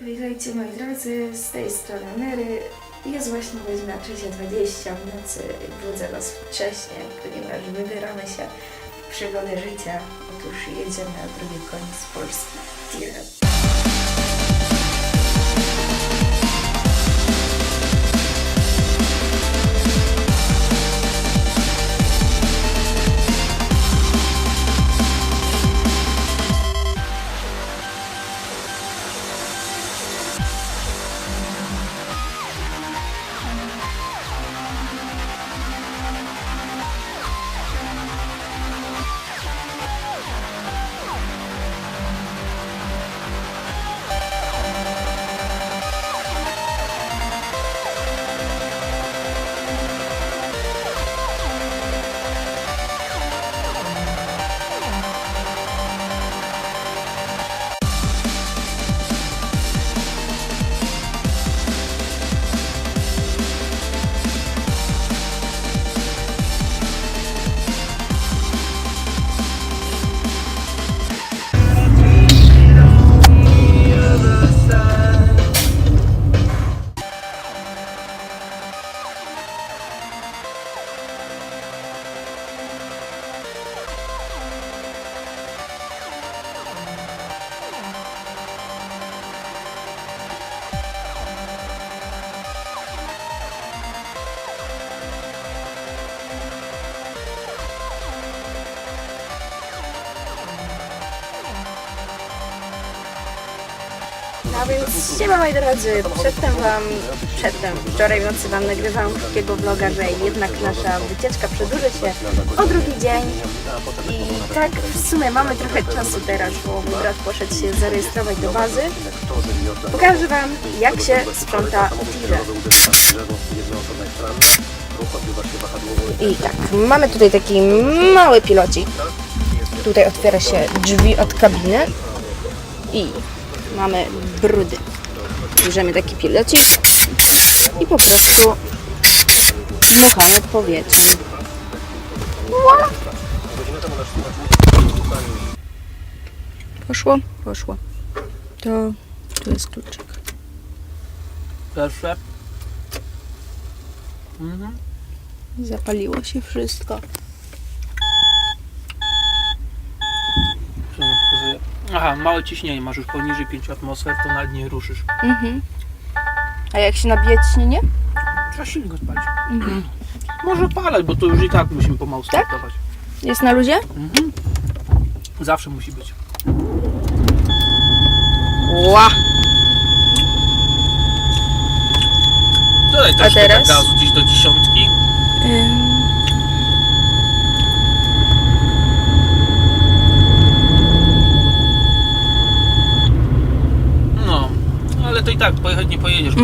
Witajcie moi drodzy, z tej strony Mary. Jest właśnie godzina 3.20 w nocy. Budzę Was wcześnie, ponieważ wybieramy się w przygodę życia. Otóż jedziemy na drugi koniec Polski. Tirem. No więc siema moi drodzy, przedtem wam, przedtem, wczoraj w nocy wam nagrywałam krótkiego vloga, że jednak nasza wycieczka przedłuży się o drugi dzień i tak w sumie mamy trochę czasu teraz, bo mój brat poszedł się zarejestrować do bazy. Pokażę wam jak się sprząta tirę. I tak, mamy tutaj taki mały pilocik. Tutaj otwiera się drzwi od kabiny i mamy brudy. Bierzemy taki pilocik i po prostu dmuchamy powietrzem. Voila! Poszło? Poszło. To tu jest kluczyk. Pierwsze. Mhm. Zapaliło się wszystko. Aha, małe ciśnienie masz już poniżej 5 atmosfer, to nawet nie ruszysz. Mhm. A jak się nabije ciśnienie? Trzeba silnik odpalić. Może palać, bo to już i tak musimy pomału Tak? startować. Jest na luzie? Mhm. Zawsze musi być. Ła! Dodaj troszkę teraz? gazu gdzieś do dziesiątki. No, ale to i tak pojechać nie pojedziesz, bo